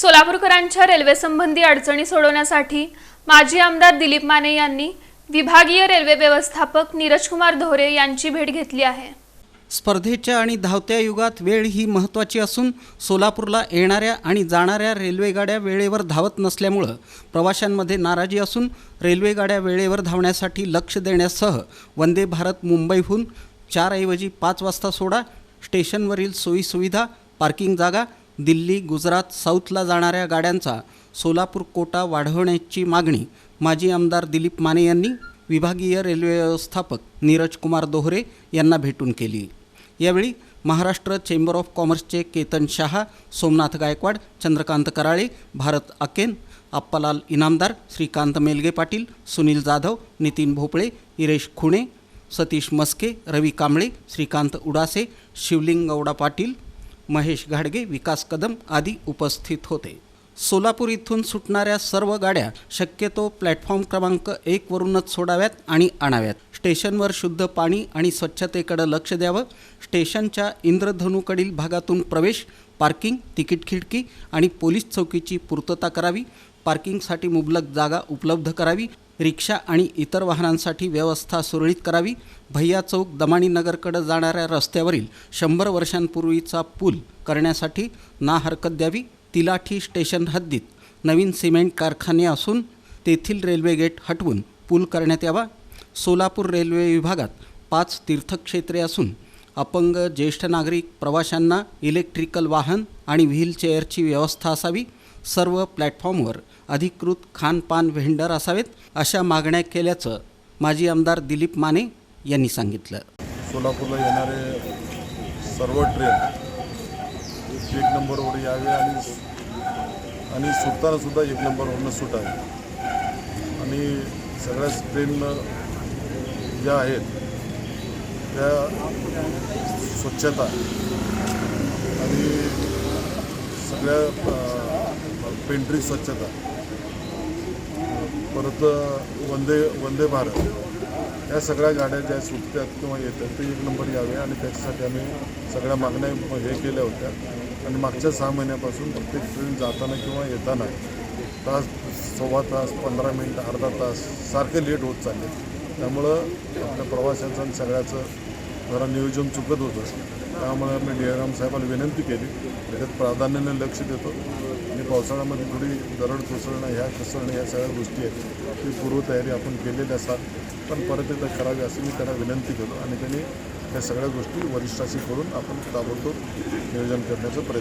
सोलापूरकरांच्या railway संबंधी अडचणी सोडवण्यासाठी माजी आमदार दिलीप माने यांनी विभागीय रेल्वे व्यवस्थापक नीरजकुमार धोरे यांची भेट घेतली आहे. स्पर्धेच्या आणि धावत्या युगात वेळ ही महत्त्वाची असून सोलापूरला येणाऱ्या आणि जाणाऱ्या रेल्वेगाड्या वेळेवर धावत नसल्यामुळं प्रवाशांमध्ये नाराजी असून रेल्वेगाड्या वेळेवर धावण्यासाठी लक्ष देण्यासह वंदे भारत मुंबईहून चारऐवजी पाच वाजता सोडा स्टेशनवरील सोयीसुविधा पार्किंग जागा दिल्ली गुजरात साऊथला जाणाऱ्या गाड्यांचा सोलापूर कोटा वाढवण्याची मागणी माजी आमदार दिलीप माने यांनी विभागीय रेल्वे व्यवस्थापक नीरज कुमार दोहरे यांना भेटून केली. यावेळी महाराष्ट्र चेंबर ऑफ कॉमर्सचे केतन शहा सोमनाथ गायकवाड चंद्रकांत कराळे भारत अकेन अप्पालाल इनामदार श्रीकांत मेलगे पाटील सुनील जाधव नितीन भोपळे इरेश खुणे सतीश मस्के रवी कांबळे श्रीकांत उडासे शिवलिंग गौडा पाटील महेश घाडगे विकास कदम आदी उपस्थित होते. सोलापूर इथून सुटणाऱ्या सर्व गाड्या शक्यतो प्लॅटफॉर्म क्रमांक एकवरूनच सोडाव्यात आणि आणाव्यात. स्टेशनवर शुद्ध पाणी आणि स्वच्छतेकडे लक्ष द्यावं. स्टेशनच्या इंद्रधनूकडील भागातून प्रवेश पार्किंग तिकीट खिडकी आणि पोलीस चौकीची पूर्तता करावी. पार्किंगसाठी मुबलक जागा उपलब्ध करावी. रिक्षा आणि इतर वाहनांसाठी व्यवस्था सुरळीत करावी. भैया चौक दमाणी नगरकडे जाणाऱ्या रस्त्यावरील शंभर वर्षांपूर्वीचा पूल करण्यासाठी ना हरकत द्यावी. तिलाठी स्टेशन हद्दीत नवीन सिमेंट कारखाने असून तेथील रेल्वे गेट हटवून पूल करण्यात यावा. सोलापूर रेल्वे विभागात पाच तीर्थक्षेत्रे असून अपंग ज्येष्ठ नागरिक प्रवाशांना इलेक्ट्रिकल वाहन आणि व्हीलचेअरची व्यवस्था असावी. सर्व प्लॅटफॉर्मवर अधिकृत खानपान व्हेंडर असावेत अशा मागण्या केल्याचं माजी आमदार दिलीप माने यांनी सांगितलं. सोलापूरला येणारे सर्व ट्रेन एक नंबरवर यावे आणि आणि सुटताना सुद्धा एक नंबरवरनं सुटावे. आणि सगळ्याच ट्रेन ज्या आहेत त्या स्वच्छता आणि सगळ्या पेंट्री स्वच्छता. परत वंदे वंदे भारत. या सगळ्या गाड्या ज्या सुटतात किंवा येतात ते एक नंबर यावे आणि त्याच्यासाठी आम्ही सगळ्या मागण्या हे केल्या होत्या. आणि मागच्या सहा महिन्यापासून प्रत्येक ट्रेन जाताना किंवा येताना तास सव्वा तास पंधरा मिनटं अर्धा तास सारखे लेट होत चालले. त्यामुळं आपल्या प्रवाशांचं आणि सगळ्याचं जरा नियोजन चुकत होतं. त्यामुळे मी डी आर एम विनंती केली. त्याच्यात प्राधान्याने लक्ष देतो. आणि पावसाळ्यामध्ये थोडी दरड कोसळणं ह्या कोसळणं ह्या सगळ्या गोष्टी आहेत. ती पूर्वतयारी आपण केलेली असाल पण परत एकदा करावी असं मी त्यांना विनंती केलो आणि त्यांनी या सगळ्या गोष्टी वरिष्ठाशी करून आपण ताबडतोब नियोजन करण्याचा प्रयत्न